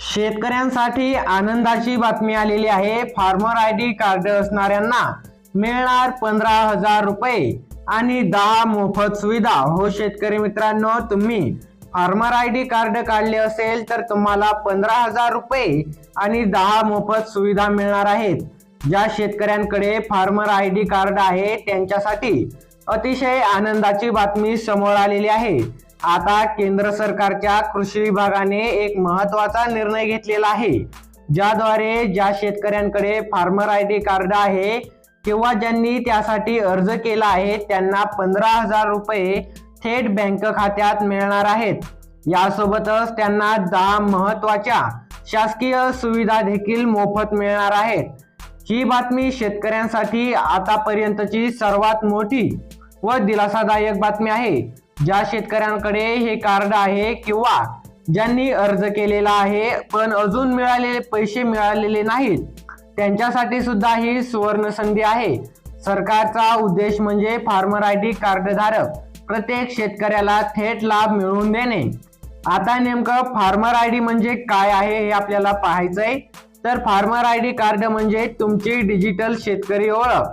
शेतकऱ्यांसाठी आनंदाची बातमी आलेली आहे. फार्मर आय डी कार्ड असणाऱ्यांना मिळणार पंधरा हजार रुपये आणि दहा मोफत सुविधा. हो शेतकरी मित्रांनो तुम्ही फार्मर आय डी कार्ड काढले असेल तर तुम्हाला पंधरा हजार रुपये आणि दहा मोफत सुविधा मिळणार आहेत. ज्या शेतकऱ्यांकडे फार्मर आय डी कार्ड आहे त्यांच्यासाठी अतिशय आनंदाची बातमी समोर आलेली आहे. आता केंद्र सरकारच्या कृषी विभागाने एक महत्त्वाचा निर्णय घेतलेला आहे ज्याद्वारे ज्या शेतकऱ्यांकडे फार्मर आय डी कार्ड आहे किंवा ज्यांनी त्यासाठी अर्ज केला आहे त्यांना पंधरा हजार रुपये थेट बँक खात्यात मिळणार आहेत. यासोबतच त्यांना दहा महत्त्वाच्या शासकीय सुविधा देखील मोफत मिळणार आहेत. ही बातमी शेतकऱ्यांसाठी आतापर्यंतची सर्वात मोठी व दिलासादायक बातमी आहे. ज्या शेतकऱ्यांकडे हे कार्ड आहे किंवा ज्यांनी अर्ज केलेला आहे पण अजून मिळालेले पैसे मिळालेले नाहीत त्यांच्यासाठी सुद्धा ही सुवर्ण संधी आहे. सरकारचा उद्देश म्हणजे फार्मर आय डी कार्डधारक प्रत्येक शेतकऱ्याला थेट लाभ मिळवून देणे. आता नेमकं फार्मर आय डी म्हणजे काय आहे हे आपल्याला पाहायचंय. तर फार्मर आय डी कार्ड म्हणजे तुमची डिजिटल शेतकरी ओळख.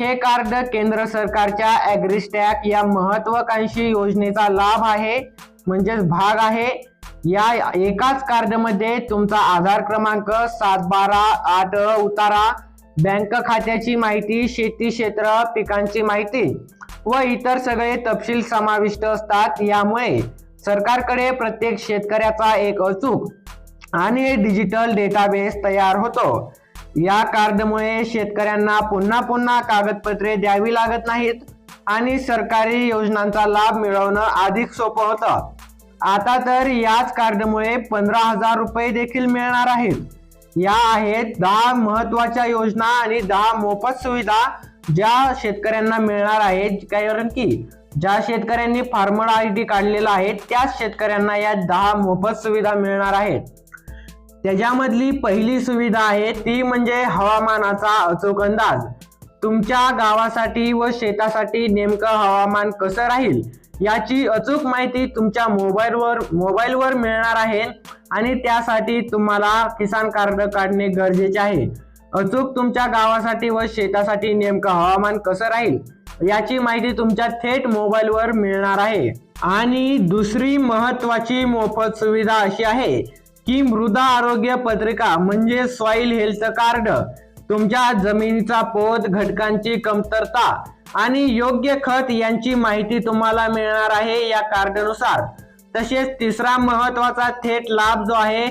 हे कार्ड केंद्र सरकारच्या ॲग्रिस्टॅक या महत्वाकांक्षी योजनेचा लाभ आहे म्हणजेच भाग आहे. या एकाच कार्डमध्ये तुमचा आधार क्रमांक सात बारा आठ उतारा बँक खात्याची माहिती शेती क्षेत्र पिकांची माहिती व इतर सगळे तपशील समाविष्ट असतात. यामुळे सरकारकडे प्रत्येक शेतकऱ्याचा एक अचूक आणि डिजिटल डेटाबेस तयार होतो. या कार्डमुळे शेतकऱ्यांना पुन्हा पुन्हा कागदपत्रे द्यावी लागत नाहीत आणि सरकारी योजनांचा लाभ मिळवणं अधिक सोपं होतं. आता तर याच कार्डमुळे पंधरा हजार रुपये देखील मिळणार आहेत. या आहेत दहा महत्त्वाच्या योजना आणि दहा मोफत सुविधा ज्या शेतकऱ्यांना मिळणार आहेत कारण की. ज्या शेतकऱ्यांनी फार्मर आय डी काढलेला आहे त्याच शेतकऱ्यांना या दहा मोफत सुविधा मिळणार आहेत. त्याच्यामधली पहिली सुविधा आहे ती म्हणजे हवामानाचा अचूक अंदाज. तुमच्या गावासाठी व शेतासाठी नेमकं हवामान कसं राहील याची अचूक माहिती तुमच्या मोबाईलवर मोबाईलवर मिळणार आहे आणि त्यासाठी तुम्हाला किसान कार्ड काढणे गरजेचे आहे. अचूक तुमच्या गावासाठी व शेतासाठी नेमकं हवामान कसं राहील याची माहिती तुमच्या थेट मोबाईलवर मिळणार आहे. आणि दुसरी महत्वाची मोफत सुविधा अशी आहे की मृदा आरोग्य पत्रिका म्हणजे सॉइल हेल्थ कार्ड तुमच्या जमिनीचा पोत घटकांची कमतरता आणि योग्य खत यांची माहिती तुम्हाला मिळणार आहे या कार्डनुसार तसेच तिसरा महत्त्वाचा थेट लाभ जो आहे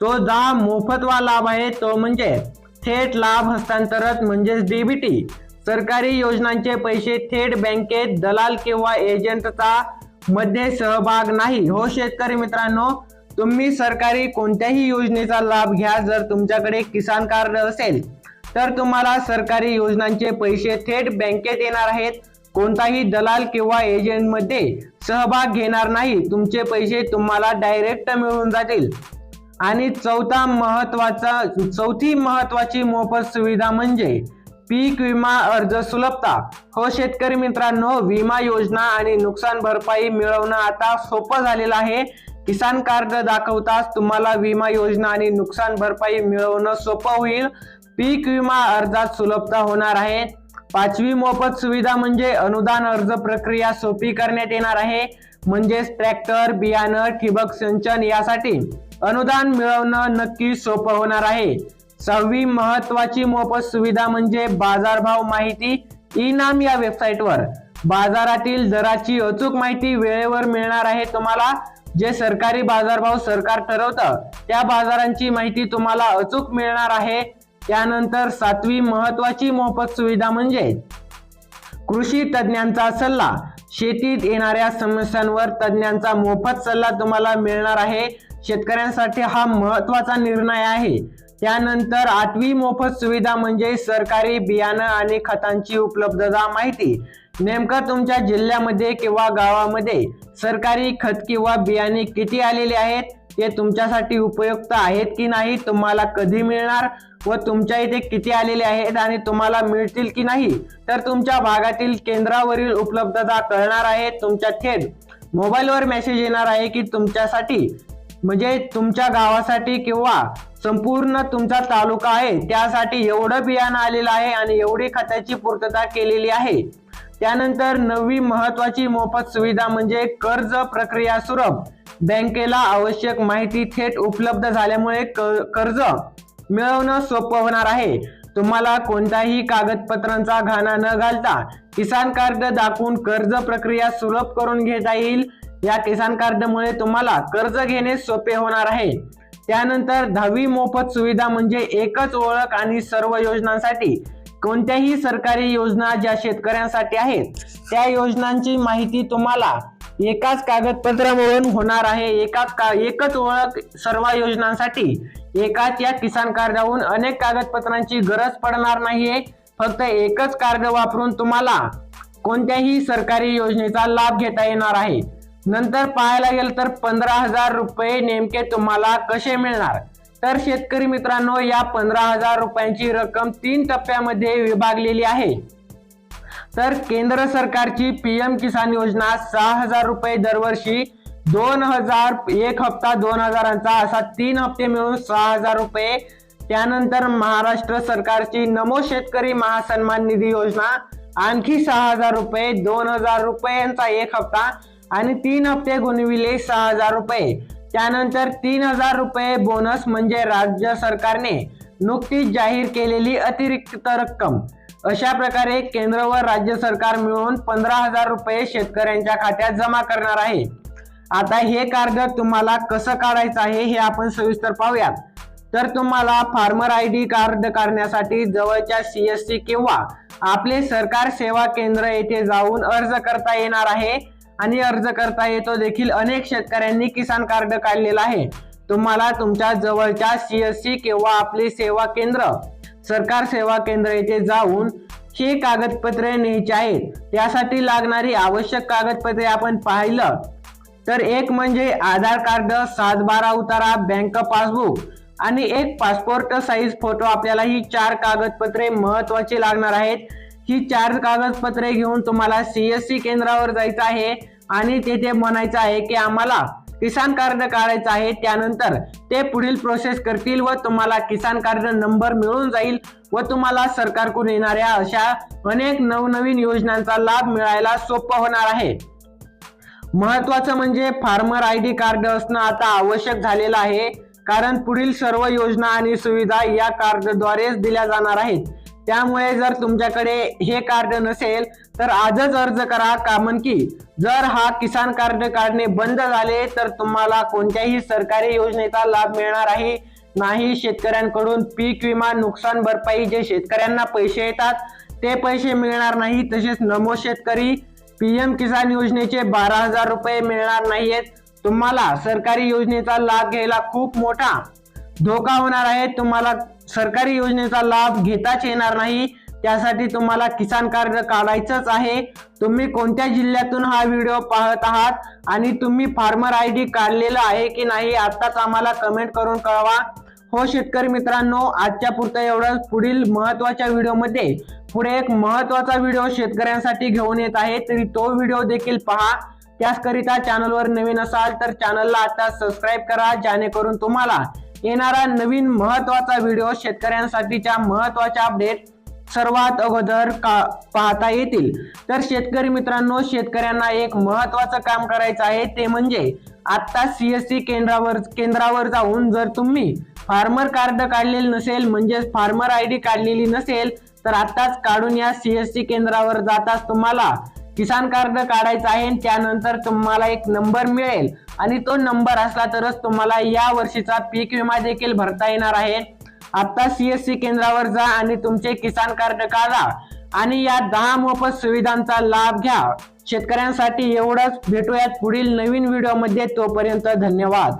तो जा मोफतवा लाभ आहे तो म्हणजे थेट लाभ हस्तांतरण म्हणजेच डीबीटी सरकारी योजनांचे पैसे थेट बँकेत दलाल किंवा एजंटचा मध्ये सहभाग नाही. हो शेतकरी मित्रांनो तुम्ही सरकारी कोणत्याही योजनेचा लाभ घ्या जर तुमच्याकडे किसान कार्ड असेल तर तुम्हाला सरकारी योजनांचे पैसे थेट बँकेत येणार आहेत. कोणताही दलाल किंवा एजंटमध्ये सहभाग घेणार नाही. तुमचे पैसे तुम्हाला डायरेक्ट मिळून जातील. आणि चौथा महत्त्वाचा चौथी महत्वाची मोफत सुविधा म्हणजे पीक विमा अर्ज सुलभता. हो शेतकरी मित्रांनो विमा योजना आणि नुकसान भरपाई मिळवणं आता सोपं झालेलं आहे. किसान कार्ड दाखवताच तुम्हाला विमा योजना आणि नुकसान भरपाई मिळवणं सोपं होईल. पीक विमा अर्जात सुलभता होणार आहे. पाचवी मोफत सुविधा म्हणजे अनुदान अर्ज प्रक्रिया सोपी करण्यात येणार आहे. म्हणजेच ट्रॅक्टर बियाणं ठिबक सिंचन यासाठी अनुदान मिळवणं नक्की सोपं होणार आहे. सहावी महत्वाची मोफत सुविधा म्हणजे बाजारभाव माहिती ई नाम या वेबसाईटवर. बाजारातील दराची अचूक माहिती वेळेवर मिळणार आहे तुम्हाला. जे सरकारी बाजारभाव सरकार ठरवतं त्या बाजारांची माहिती तुम्हाला अचूक मिळणार आहे. त्यानंतर सातवी महत्वाची मोफत सुविधा म्हणजे कृषी तज्ज्ञांचा सल्ला. शेतीत येणाऱ्या समस्यांवर तज्ज्ञांचा मोफत सल्ला तुम्हाला मिळणार आहे. शेतकऱ्यांसाठी हा महत्त्वाचा निर्णय आहे. त्यानंतर आठवी मोफत सुविधा म्हणजे सरकारी बियाणं आणि खतांची उपलब्धता माहिती. नेमकं तुमच्या जिल्ह्यामध्ये किंवा गावामध्ये सरकारी खत किंवा बियाणे किती आलेले आहेत? ते तुमच्यासाठी उपयुक्त आहेत की नाही तुम्हाला कधी मिळणार व तुमच्या इथे किती आलेले आहेत आणि तुम्हाला मिळतील की नाही? तर तुमच्या भागातील केंद्रावरील उपलब्धता कळणार आहे तुमच्या थेट मोबाईलवर मेसेज येणार आहे की तुमच्यासाठी म्हणजे तुमच्या गावासाठी किंवा संपूर्ण तुमचा तालुका आहे त्यासाठी एवढं बियाणं आलेलं आहे आणि एवढी खताची पूर्तता केलेली आहे. त्यानंतर नवी महत्वाची मोफत सुविधा म्हणजे कर्ज प्रक्रिया सुलभ. बँकेला आवश्यक माहिती थेट उपलब्ध झाल्यामुळे क- कर्ज मिळवणं सोपं होणार आहे. तुम्हाला कोणत्याही कागदपत्रांचा घाणा न घालता किसान कार्ड दाखवून कर्ज प्रक्रिया सुलभ करून घेता येईल. या किसान कार्डमुळे तुम्हाला कर्ज घेणे सोपे होणार आहे. त्यानंतर दहावी मोफत सुविधा म्हणजे एकच ओळख आणि सर्व योजनांसाठी कोणत्याही सरकारी योजना ज्या शेतकऱ्यांसाठी आहेत त्या योजनांची माहिती तुम्हाला एकाच कागदपत्रावरून होणार आहे. एकाच का एकच ओळख सर्व योजनांसाठी एकाच या किसान कार्डावरून अनेक कागदपत्रांची गरज पडणार नाहीये. फक्त एकच कार्ड वापरून तुम्हाला कोणत्याही सरकारी योजनेचा लाभ घेता येणार आहे. नंतर पाहायला गेलं तर पंधरा हजार रुपये नेमके तुम्हाला कसे मिळणार? तर शेतकरी मित्रांनो या पंधरा हजार रुपयांची रक्कम तीन टप्प्यामध्ये विभागलेली आहे. तर केंद्र सरकारची पी एम किसान योजना सहा हजार रुपये दरवर्षी दोन हजार एक हप्ता दोन हजारांचा असा तीन हप्ते मिळून सहा हजार रुपये. त्यानंतर महाराष्ट्र सरकारची नमो शेतकरी महासन्मान निधी योजना आणखी सहा हजार रुपये दोन हजार रुपयांचा एक हप्ता आणि तीन हप्ते गुणविले सहा हजार रुपये. त्यानंतर तीन हजार रुपये बोनस म्हणजे राज्य सरकारने नुकतीच जाहीर केलेली अतिरिक्त रक्कम. अशा प्रकारे केंद्र व राज्य सरकार मिळून पंधरा हजार रुपये शेतकऱ्यांच्या खात्यात जमा करणार आहे. आता हे कार्ड तुम्हाला कसं काढायचं आहे हे आपण सविस्तर पाहूयात. तर तुम्हाला फार्मर आय डी कार्ड काढण्यासाठी जवळच्या सी एस सी किंवा आपले सरकार सेवा केंद्र येथे जाऊन अर्ज करता येणार आहे. आणि अर्ज करता येतो देखील अनेक शेतकऱ्यांनी किसान कार्ड काढलेलं आहे. तुम्हाला तुमच्या जवळच्या सी एस सी किंवा आपले सेवा केंद्र सरकार सेवा केंद्र येथे जाऊन ही कागदपत्रे न्यायची आहेत. त्यासाठी लागणारी आवश्यक कागदपत्रे आपण पाहिलं. तर एक म्हणजे आधार कार्ड सात बारा उतारा बँक पासबुक आणि एक पासपोर्ट साईज फोटो. आपल्याला ही चार कागदपत्रे महत्वाची लागणार आहेत. ही चार कागदपत्रे घेऊन तुम्हाला सीएससी केंद्रावर जायचं आहे. आणि तेथे म्हणायचं आहे की आम्हाला किसान कार्ड काढायचं आहे. त्यानंतर ते पुढील प्रोसेस करतील व तुम्हाला किसान कार्ड नंबर मिळून जाईल व तुम्हाला सरकारकडून येणाऱ्या अशा अनेक नवनवीन योजनांचा लाभ मिळायला सोपं होणार आहे. महत्वाचं म्हणजे फार्मर आय डी कार्ड असणं आता आवश्यक झालेलं आहे. कारण पुढील सर्व योजना आणि सुविधा या कार्डद्वारेच दिल्या जाणार आहेत. त्यामुळे जर तुमच्याकडे हे कार्ड नसेल तर आजच अर्ज करा. कारण की जर हा किसान कार्ड काढणे बंद झाले तर तुम्हाला कोणत्याही सरकारी योजनेचा लाभ मिळणार आहे. नाही शेतकऱ्यांकडून पीक विमा नुकसान भरपाई जे शेतकऱ्यांना पैसे येतात ते पैसे मिळणार नाही. तसेच नमो शेतकरी पीएम किसान योजनेचे बारा हजार रुपये मिळणार नाहीयेत. तुम्हाला सरकारी योजनेचा लाभ घ्यायला खूप मोठा धोका होणार आहे. तुम्हाला सरकारी योजनेचा लाभ घेताच येणार नाही. त्यासाठी तुम्हाला किसान कार्ड काढायचंच आहे. तुम्ही कोणत्या जिल्ह्यातून हा व्हिडिओ पाहत आहात आणि तुम्ही फार्मर आय डी काढलेलं आहे की नाही आत्ताच आम्हाला कमेंट करून कळवा. हो शेतकरी मित्रांनो आजच्या पुरतं एवढं पुढील महत्त्वाच्या व्हिडिओमध्ये पुढे एक महत्त्वाचा व्हिडिओ शेतकऱ्यांसाठी घेऊन येत आहे. तरी तो व्हिडिओ देखील पहा. त्याचकरिता चॅनलवर नवीन असाल तर चॅनलला आता सबस्क्राईब करा जेणेकरून तुम्हाला येणारा नवीन महत्त्वाचा व्हिडिओ शेतकऱ्यांसाठीच्या महत्त्वाच्या अपडेट सर्वात अगोदर का पाहता येतील. तर शेतकरी मित्रांनो शेतकऱ्यांना एक महत्वाचं काम करायचं आहे ते म्हणजे आता सीएससी केंद्रावर केंद्रावर जाऊन जर तुम्ही फार्मर कार्ड काढलेलं नसेल म्हणजेच फार्मर आय डी काढलेली नसेल तर आत्ताच काढून या सीएससी केंद्रावर जाताच तुम्हाला किसान कार्ड काढायचं आहे त्यानंतर तुम्हाला एक नंबर मिळेल. आणि तो नंबर असला तरच तुम्हाला या वर्षीचा पीक विमा देखील भरता येणार आहे. आता सीएससी केंद्रावर जा आणि तुमचे किसान कार्ड काढा. आणि या दहा मोफत सुविधांचा लाभ घ्या. शेतकऱ्यांसाठी एवढंच. भेटूयात पुढील नवीन व्हिडिओमध्ये. तोपर्यंत धन्यवाद.